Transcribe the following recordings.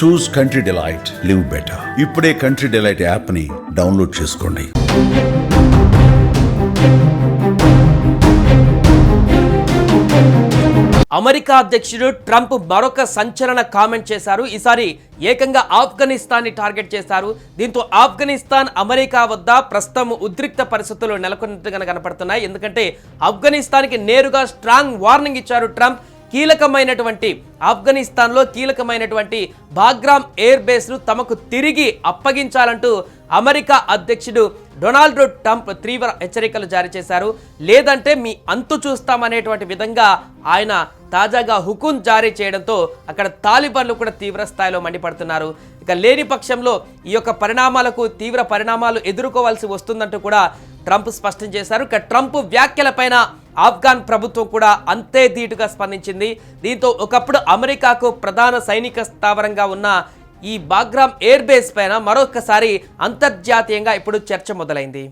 Choose country delight live better ఇప్పుడే country delight యాప్ని download చేసుకోండి. అమెరికా అధ్యక్షుడు ట్రంప్ మరొక సంచలన కామెంట్ చేశారు. ఈసారి ఏకంగా ఆఫ్ఘనిస్తాన్ని టార్గెట్ చేశారు. దీంతో ఆఫ్ఘనిస్తాన్ అమెరికా వద్ద ప్రస్తుతం ఉద్రిక్త పరిస్థితులు నెలకొన్నట్టుగా కనపడుతున్నాయి. ఎందుకంటే ఆఫ్ఘనిస్తాన్కి నేరుగా స్ట్రాంగ్ వార్నింగ్ ఇచ్చారు ట్రంప్. కీలకమైనటువంటి ఆఫ్ఘనిస్తాన్లో కీలకమైనటువంటి బాగ్రామ్ ఎయిర్ బేస్ను తమకు తిరిగి అప్పగించాలంటూ అమెరికా అధ్యక్షుడు డొనాల్డ్ ట్రంప్ తీవ్ర హెచ్చరికలు జారీ చేశారు. లేదంటే మీ అంతు చూస్తామనేటువంటి విధంగా ఆయన తాజాగా హుకుం జారీ చేయడంతో అక్కడ తాలిబాన్లు కూడా తీవ్ర స్థాయిలో మండిపడుతున్నారు. ఇక లేని పక్షంలో ఈ యొక్క పరిణామాలకు తీవ్ర పరిణామాలు ఎదుర్కోవాల్సి వస్తుందంటూ కూడా ట్రంప్ స్పష్టం చేశారు. ఇక ట్రంప్ వ్యాఖ్యలపైన ఆఫ్ఘాన్ ప్రభుత్వం కూడా అంతే ధీటుగా స్పందించింది. దీంతో ఒకప్పుడు అమెరికాకు ప్రధాన సైనిక స్థావరంగా ఉన్న ఈ బాగ్రామ్ ఎయిర్ బేస్ పైన మరొకసారి అంతర్జాతీయంగా ఇప్పుడు చర్చ మొదలైంది.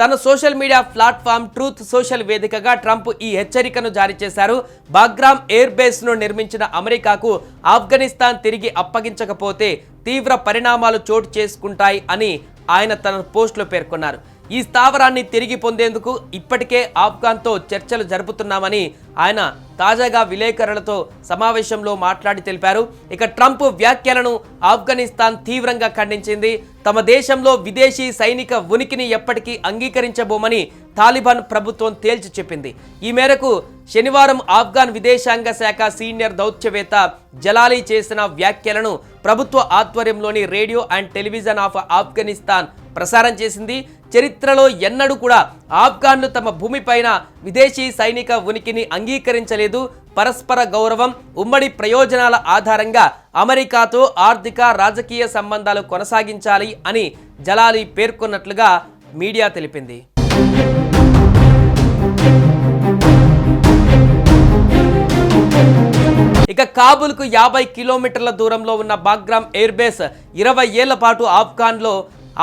తన social media platform truth social వేదికగా ట్రంప్ ఈ హెచ్చరికను జారీ చేశారు. బాగ్రామ్ ఎయిర్ బేస్ను నిర్మించిన అమెరికాకు ఆఫ్ఘనిస్తాన్ తిరిగి అప్పగించకపోతే తీవ్ర పరిణామాలు చోటు చేసుకుంటాయి అని ఆయన తన పోస్టులో పేర్కొన్నారు. ఈ స్థావరాన్ని తిరిగి పొందేందుకు ఇప్పటికే ఆఫ్ఘాన్తో చర్చలు జరుపుతున్నామని ఆయన తాజాగా విలేకరులతో సమావేశంలో మాట్లాడి తెలిపారు. ఇక ట్రంప్ వ్యాఖ్యలను ఆఫ్ఘనిస్తాన్ తీవ్రంగా ఖండించింది. తమ దేశంలో విదేశీ సైనిక ఉనికిని ఎప్పటికీ అంగీకరించబోమని తాలిబాన్ ప్రభుత్వం తేల్చి చెప్పింది. ఈ మేరకు శనివారం ఆఫ్ఘాన్ విదేశాంగ శాఖ సీనియర్ దౌత్యవేత్త జలాలీ చేసిన వ్యాఖ్యలను ప్రభుత్వ ఆధ్వర్యంలోని radio and television of Afghanistan ప్రసారం చేసింది. చరిత్రలో ఎన్నడూ కూడా ఆఫ్ఘాన్లు తమ భూమిపైన విదేశీ సైనిక ఉనికిని అంగీకరించలేదు. పరస్పర గౌరవం ఉమ్మడి ప్రయోజనాల ఆధారంగా అమెరికాతో ఆర్థిక రాజకీయ సంబంధాలు కొనసాగించాలి అని జలాలి పేర్కొన్నట్లుగా మీడియా తెలిపింది. ఇక కాబుల్కు యాభై కిలోమీటర్ల దూరంలో ఉన్న బాగ్రామ్ ఎయిర్ బేస్ ఇరవై ఏళ్ళ పాటు ఆఫ్ఘాన్లో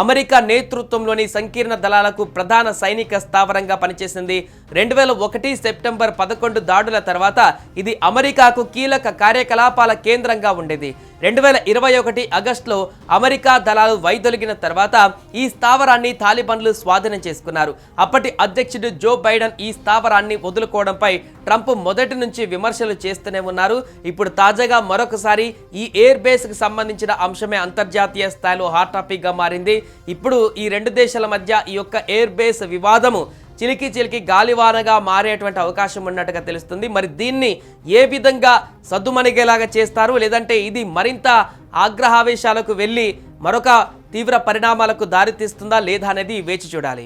అమెరికా నేతృత్వంలోని సంకీర్ణ దళాలకు ప్రధాన సైనిక స్థావరంగా పనిచేసింది. రెండు వేల ఒకటి సెప్టెంబర్ పదకొండు దాడుల తర్వాత ఇది అమెరికాకు కీలక కార్యకలాపాల కేంద్రంగా ఉండేది. రెండు వేల ఇరవై ఒకటి ఆగస్టులో అమెరికా దళాలు వైదొలిగిన తర్వాత ఈ స్థావరాన్ని తాలిబన్లు స్వాధీనం చేసుకున్నారు. అప్పటి అధ్యక్షుడు జో బైడెన్ ఈ స్థావరాన్ని వదులుకోవడంపై ట్రంప్ మొదటి నుంచి విమర్శలు చేస్తూనే ఉన్నారు. ఇప్పుడు తాజాగా మరొకసారి ఈ ఎయిర్ బేస్కి సంబంధించిన అంశమే అంతర్జాతీయ స్థాయిలో హాట్ టాపిక్గా మారింది. ఇప్పుడు ఈ రెండు దేశాల మధ్య ఈ యొక్క ఎయిర్ బేస్ వివాదము చిలికి చిలికి గాలివానగా మారేటువంటి అవకాశం ఉన్నట్టుగా తెలుస్తుంది. మరి దీన్ని ఏ విధంగా సద్దుమణిగేలాగా చేస్తారు? లేదంటే ఇది మరింత ఆగ్రహావేశాలకు వెళ్ళి మరొక తీవ్ర పరిణామాలకు దారితీస్తుందా లేదా అనేది వేచి చూడాలి.